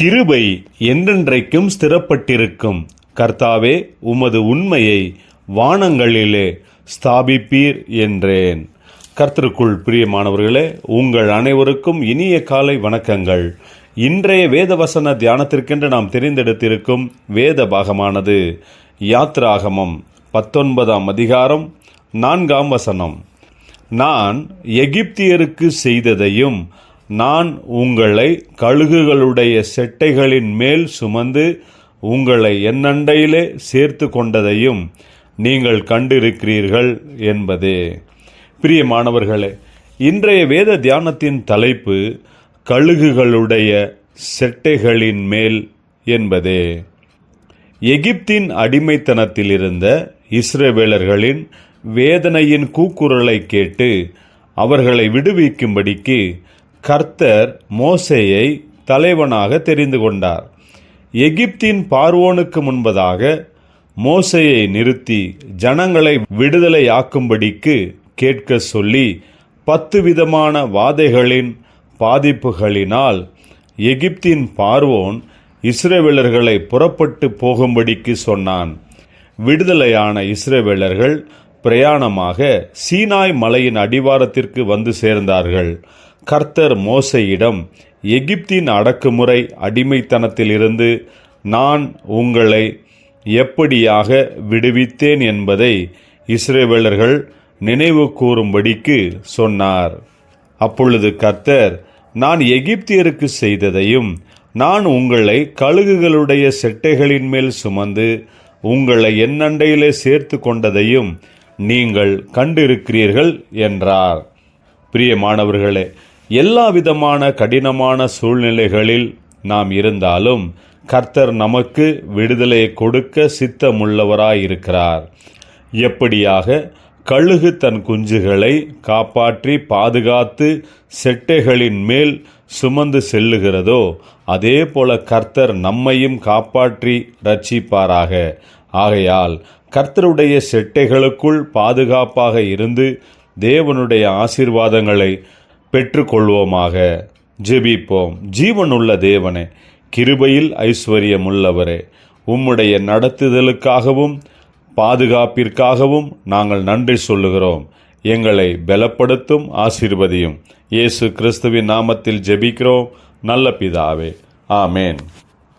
கிருபை என்றென்றைக்கும் ஸ்திரப்பட்டிருக்கும். கர்த்தாவே உமது உண்மையை வானங்களிலே ஸ்தாபிப்பீர் என்றேன். கர்த்தருக்குள் பிரியமானவர்களே உங்கள் அனைவருக்கும் இனிய காலை வணக்கங்கள். இன்றைய வேதவசன தியானத்திற்கென்று நாம் தெரிந்தெடுத்திருக்கும் வேத பாகமானது யாத்ராகமம் பத்தொன்பதாம் அதிகாரம் நான்காம் வசனம். நான் எகிப்தியருக்கு செய்ததையும் நான் உங்களை கழுகுகளுடைய செட்டைகளின் மேல் சுமந்து உங்களை என்னண்டையிலே சேர்த்து கொண்டதையும் நீங்கள் கண்டிருக்கிறீர்கள் என்பதே. பிரியமானவர்களே இன்றைய வேத தியானத்தின் தலைப்பு கழுகுகளுடைய செட்டைகளின் மேல் என்பதே. எகிப்தின் அடிமைத்தனத்தில் இருந்த இஸ்ரவேலர்களின் வேதனையின் கூக்குரலை கேட்டு அவர்களை விடுவிக்கும்படிக்கு கர்த்தர் மோசேயை தலைவனாக தெரிந்து கொண்டார். எகிப்தின் பார்வோனுக்கு முன்பதாக மோசையை நிறுத்தி ஜனங்களை விடுதலையாக்கும்படிக்கு கேட்க சொல்லி பத்து விதமான வாதைகளின் பாதிப்புகளினால் எகிப்தின் பார்வோன் இஸ்ரேவேலர்களை புறப்பட்டு போகும்படிக்கு சொன்னான். விடுதலையான இஸ்ரேவேலர்கள் பிரயாணமாக சீனாய் மலையின் அடிவாரத்திற்கு வந்து சேர்ந்தார்கள். கர்த்தர் மோசையிடம் எகிப்தின் அடக்குமுறை அடிமைத்தனத்திலிருந்து நான் உங்களை எப்படியாக விடுவித்தேன் என்பதை இஸ்ரேவேலர்கள் நினைவு கூறும்படிக்கு சொன்னார். அப்பொழுது கர்த்தர் நான் எகிப்தியருக்கு செய்ததையும் நான் உங்களை கழுகுகளுடைய செட்டைகளின் மேல் சுமந்து உங்களை என்னண்டையிலே சேர்த்து கொண்டதையும் நீங்கள் கண்டிருக்கிறீர்கள் என்றார். பிரியமானவர்களே எல்லா விதமான கடினமான சூழ்நிலைகளில் நாம் இருந்தாலும் கர்த்தர் நமக்கு விடுதலையை கொடுக்க சித்தமுள்ளவராயிருக்கிறார். எப்படியாக கழுகு தன் குஞ்சுகளை காப்பாற்றி பாதுகாத்து செட்டைகளின் மேல் சுமந்து செல்லுகிறதோ அதே போல கர்த்தர் நம்மையும் காப்பாற்றி ரட்சிப்பாராக ஆகையால் கர்த்தருடைய செட்டைகளுக்குள் பாதுகாப்பாக இருந்து தேவனுடைய ஆசீர்வாதங்களை பெற்றுக்கொள்வோமாக. ஜெபிப்போம். ஜீவனுள்ள தேவனே கிருபையில் ஐஸ்வர்யமுள்ளவரே உம்முடைய நடத்துதலுக்காகவும் பாதுகாப்பிற்காகவும் நாங்கள் நன்றி சொல்லுகிறோம். எங்களை பலப்படுத்தும் ஆசீர்வதியும். இயேசு கிறிஸ்துவின் நாமத்தில் ஜெபிக்கிறோம். நல்ல பிதாவே. ஆமேன்.